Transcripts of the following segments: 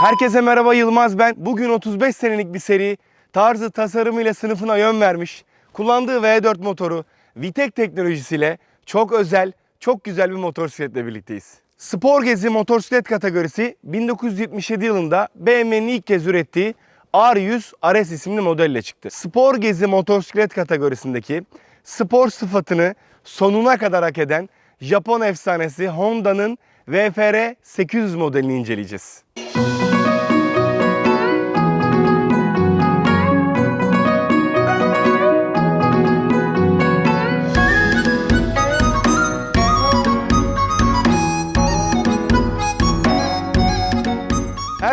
Herkese merhaba Yılmaz ben. Bugün 35 senelik bir seri tarzı tasarımıyla sınıfına yön vermiş. Kullandığı V4 motoru Vitek teknolojisiyle çok özel, çok güzel bir motosikletle birlikteyiz. Spor gezi motosiklet kategorisi 1977 yılında BMW'nin ilk kez ürettiği R100 RS isimli modelle çıktı. Spor gezi motosiklet kategorisindeki spor sıfatını sonuna kadar hak eden Japon efsanesi Honda'nın VFR 800 modelini inceleyeceğiz.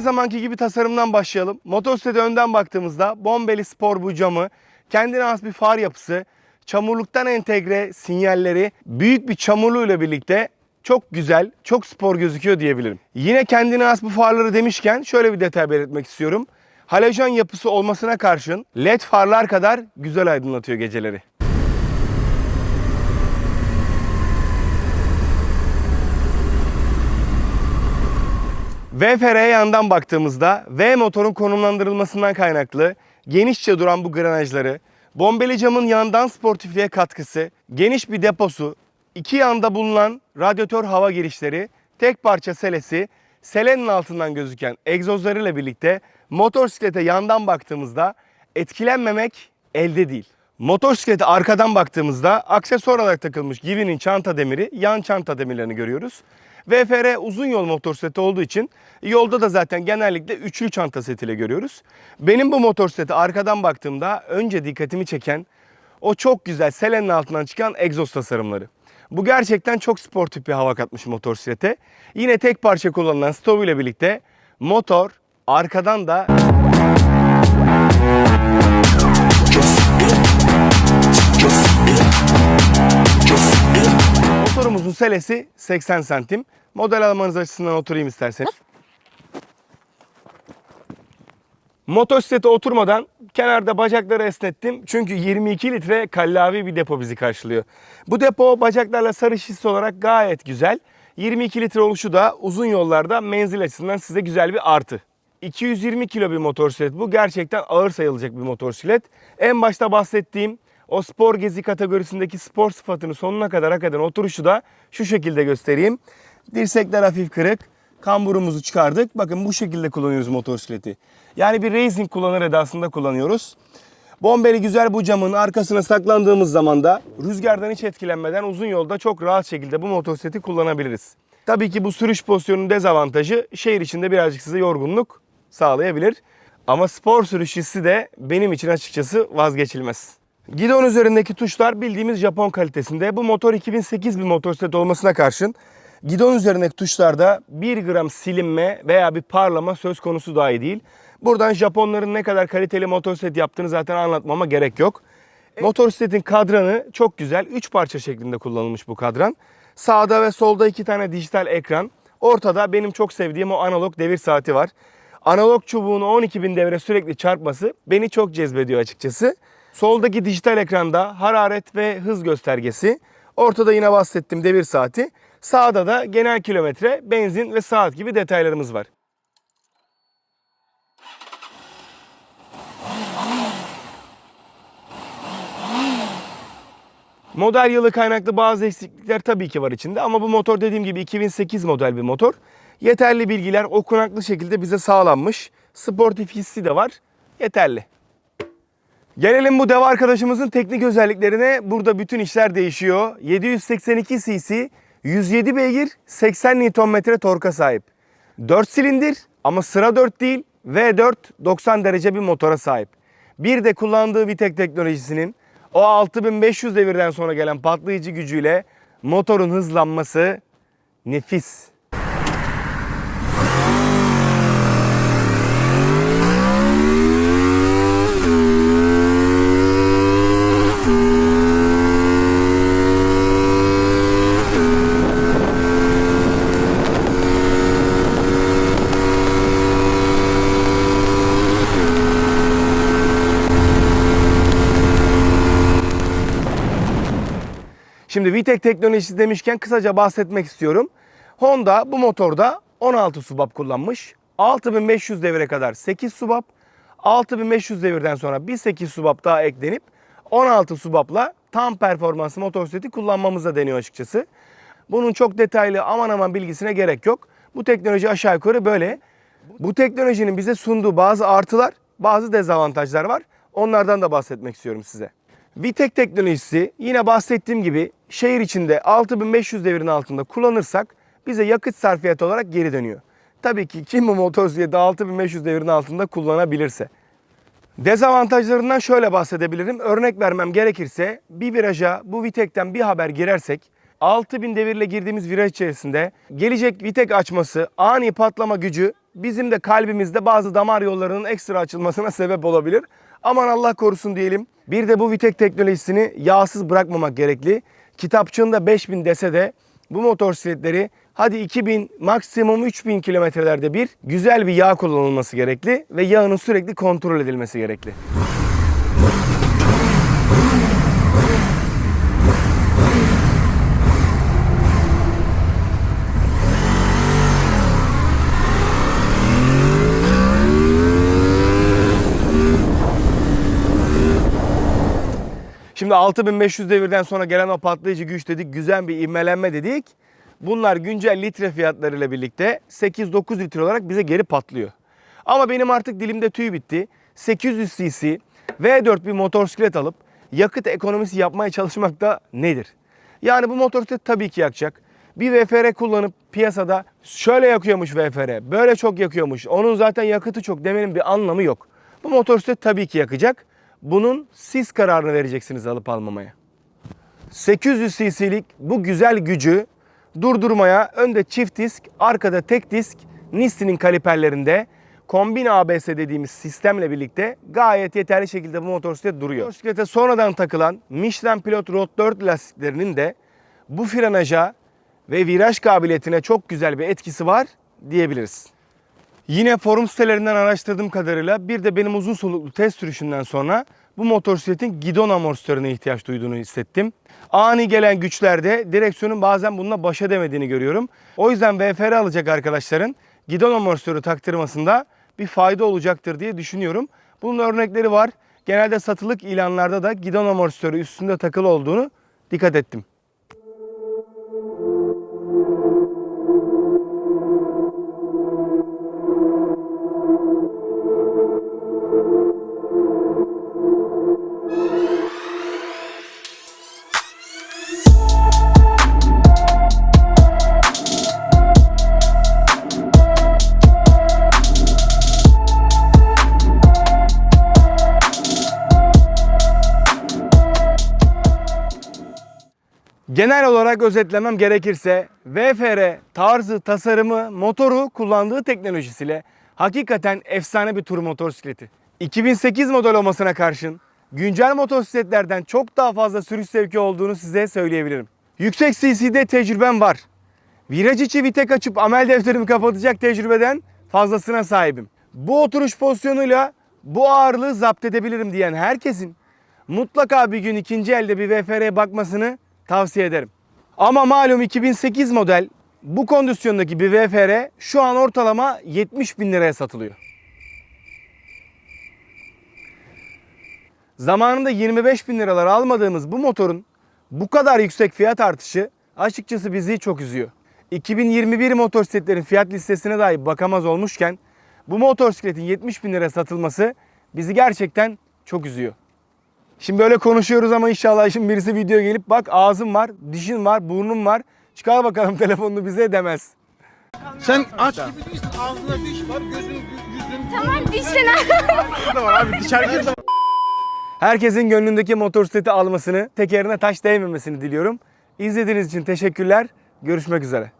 Her zamanki gibi tasarımdan başlayalım. Motosiklete önden baktığımızda bombeli spor bu camı, kendine has bir far yapısı, çamurluktan entegre sinyalleri, büyük bir çamurluğuyla birlikte çok güzel, çok spor gözüküyor diyebilirim. Yine kendine has bu farları demişken şöyle bir detay belirtmek istiyorum. Halojen yapısı olmasına karşın led farlar kadar güzel aydınlatıyor geceleri. VFR'ye yandan baktığımızda V motorun konumlandırılmasından kaynaklı genişçe duran bu granajları, bombeli camın yandan sportifliğe katkısı, geniş bir deposu, iki yanda bulunan radyatör hava girişleri, tek parça selesi, selenin altından gözüken egzozlarıyla birlikte motosiklete yandan baktığımızda etkilenmemek elde değil. Motosiklete arkadan baktığımızda aksesuar olarak takılmış Givi'nin çanta demiri, yan çanta demirlerini görüyoruz. VFR uzun yol motosikleti olduğu için yolda da zaten genellikle üçlü çanta setiyle görüyoruz. Benim bu motosiklete arkadan baktığımda önce dikkatimi çeken o çok güzel selenin altından çıkan egzoz tasarımları. Bu gerçekten çok sportif bir hava katmış motosiklete. Yine tek parça kullanılan stop ile birlikte motor arkadan da Motorumuzun selesi 80 santim. Model almanız açısından oturayım isterseniz. Motosiklete oturmadan kenarda bacakları esnettim. Çünkü 22 litre kallavi bir depo bizi karşılıyor. Bu depo bacaklarla sarışısı olarak gayet güzel. 22 litre oluşu da uzun yollarda menzil açısından size güzel bir artı. 220 kilo bir motosiklet bu. Gerçekten ağır sayılacak bir motosiklet. En başta bahsettiğim o spor gezi kategorisindeki spor sıfatını sonuna kadar hak eden oturuşu da şu şekilde göstereyim. Dirsekler hafif kırık. Kamburumuzu çıkardık. Bakın bu şekilde kullanıyoruz motosikleti. Yani bir racing kullanır edasında kullanıyoruz. Bombeli güzel bu camın arkasına saklandığımız zaman da rüzgardan hiç etkilenmeden uzun yolda çok rahat şekilde bu motosikleti kullanabiliriz. Tabii ki bu sürüş pozisyonunun dezavantajı şehir içinde birazcık size yorgunluk sağlayabilir. Ama spor sürüş hissi de benim için açıkçası vazgeçilmez. Gidon üzerindeki tuşlar bildiğimiz Japon kalitesinde. Bu motor 2008 bir motosiklet olmasına karşın gidon üzerindeki tuşlarda 1 gram silinme veya bir parlama söz konusu dahi değil. Buradan Japonların ne kadar kaliteli motosiklet yaptığını zaten anlatmama gerek yok. Motosikletin kadranı çok güzel. 3 parça şeklinde kullanılmış bu kadran. Sağda ve solda iki tane dijital ekran. Ortada benim çok sevdiğim o analog devir saati var. Analog çubuğun 12.000 devre sürekli çarpması beni çok cezbediyor açıkçası. Soldaki dijital ekranda hararet ve hız göstergesi. Ortada yine bahsettiğim devir saati. Sağda da genel kilometre, benzin ve saat gibi detaylarımız var. Model yılı kaynaklı bazı eksiklikler tabii ki var içinde ama bu motor dediğim gibi 2008 model bir motor. Yeterli bilgiler okunaklı şekilde bize sağlanmış. Sportif hissi de var. Yeterli. Gelelim bu dev arkadaşımızın teknik özelliklerine. Burada bütün işler değişiyor. 782 cc, 107 beygir, 80 Nm torka sahip. 4 silindir ama sıra 4 değil, V4 90 derece bir motora sahip. Bir de kullandığı Vitek teknolojisinin o 6500 devirden sonra gelen patlayıcı gücüyle motorun hızlanması nefis. Şimdi VTEC teknolojisi demişken kısaca bahsetmek istiyorum. Honda bu motorda 16 subap kullanmış. 6500 devire kadar 8 subap. 6500 devirden sonra bir 8 subap daha eklenip 16 subapla tam performanslı motosikleti kullanmamıza deniyor açıkçası. Bunun çok detaylı aman aman bilgisine gerek yok. Bu teknoloji aşağı yukarı böyle. Bu teknolojinin bize sunduğu bazı artılar, bazı dezavantajlar var. Onlardan da bahsetmek istiyorum size. Vitek teknolojisi yine bahsettiğim gibi şehir içinde 6500 devirin altında kullanırsak bize yakıt sarfiyatı olarak geri dönüyor. Tabii ki kim bu motosikleti 6500 devirin altında kullanabilirse. Dezavantajlarından şöyle bahsedebilirim. Örnek vermem gerekirse bir viraja bu Vitek'ten bir haber girersek 6000 devirle girdiğimiz viraj içerisinde gelecek Vitek açması, ani patlama gücü bizim de kalbimizde bazı damar yollarının ekstra açılmasına sebep olabilir. Aman Allah korusun diyelim. Bir de bu Vitek teknolojisini yağsız bırakmamak gerekli. Kitapçığında 5000 dese de bu motosikletleri hadi 2000 maksimum 3000 kilometrelerde bir güzel bir yağ kullanılması gerekli ve yağının sürekli kontrol edilmesi gerekli. Şimdi 6500 devirden sonra gelen o patlayıcı güç dedik, güzel bir ivmelenme dedik. Bunlar güncel litre fiyatlarıyla birlikte 8-9 litre olarak bize geri patlıyor. Ama benim artık dilimde tüy bitti. 800 cc V4 bir motosiklet alıp yakıt ekonomisi yapmaya çalışmak da nedir? Yani bu motosiklet tabii ki yakacak. Bir VFR kullanıp piyasada şöyle yakıyormuş VFR, böyle çok yakıyormuş, onun zaten yakıtı çok demenin bir anlamı yok. Bu motosiklet tabii ki yakacak. Bunun siz kararını vereceksiniz alıp almamaya. 800 cc'lik bu güzel gücü durdurmaya önde çift disk, arkada tek disk Nisti'nin kaliperlerinde kombin ABS dediğimiz sistemle birlikte gayet yeterli şekilde bu motosiklet duruyor. Motosiklete sonradan takılan Michelin Pilot Road 4 lastiklerinin de bu frenaja ve viraj kabiliyetine çok güzel bir etkisi var diyebiliriz. Yine forum sitelerinden araştırdığım kadarıyla bir de benim uzun soluklu test sürüşünden sonra bu motosikletin gidon amortisörüne ihtiyaç duyduğunu hissettim. Ani gelen güçlerde direksiyonun bazen bununla baş edemediğini görüyorum. O yüzden VFR alacak arkadaşların gidon amortisörü taktırmasında bir fayda olacaktır diye düşünüyorum. Bunun örnekleri var. Genelde satılık ilanlarda da gidon amortisörü üstünde takılı olduğunu dikkat ettim. Genel olarak özetlemem gerekirse VFR tarzı, tasarımı, motoru kullandığı teknolojisiyle hakikaten efsane bir tur motosikleti. 2008 model olmasına karşın güncel motosikletlerden çok daha fazla sürüş zevki olduğunu size söyleyebilirim. Yüksek CC'de tecrübem var. Viraj içi vitek açıp amel defterimi kapatacak tecrübeden fazlasına sahibim. Bu oturuş pozisyonuyla bu ağırlığı zapt edebilirim diyen herkesin mutlaka bir gün ikinci elde bir VFR'ye bakmasını tavsiye ederim. Ama malum 2008 model bu kondisyondaki bir VFR şu an ortalama 70 bin liraya satılıyor. Zamanında 25 bin liralar almadığımız bu motorun bu kadar yüksek fiyat artışı açıkçası bizi çok üzüyor. 2021 motosikletlerin fiyat listesine dahi bakamaz olmuşken bu motosikletin 70 bin liraya satılması bizi gerçekten çok üzüyor. Şimdi böyle konuşuyoruz ama inşallah şimdi birisi video gelip bak ağzım var, dişin var, burnum var. Çıkar bakalım telefonunu bize demez. Sen aç gibi değilsin. Ağzında diş var, gözün, yüzün. Tamam da var abi. Diş herkes de var. Herkesin gönlündeki motosikleti almasını, tekerine taş değmemesini diliyorum. İzlediğiniz için teşekkürler. Görüşmek üzere.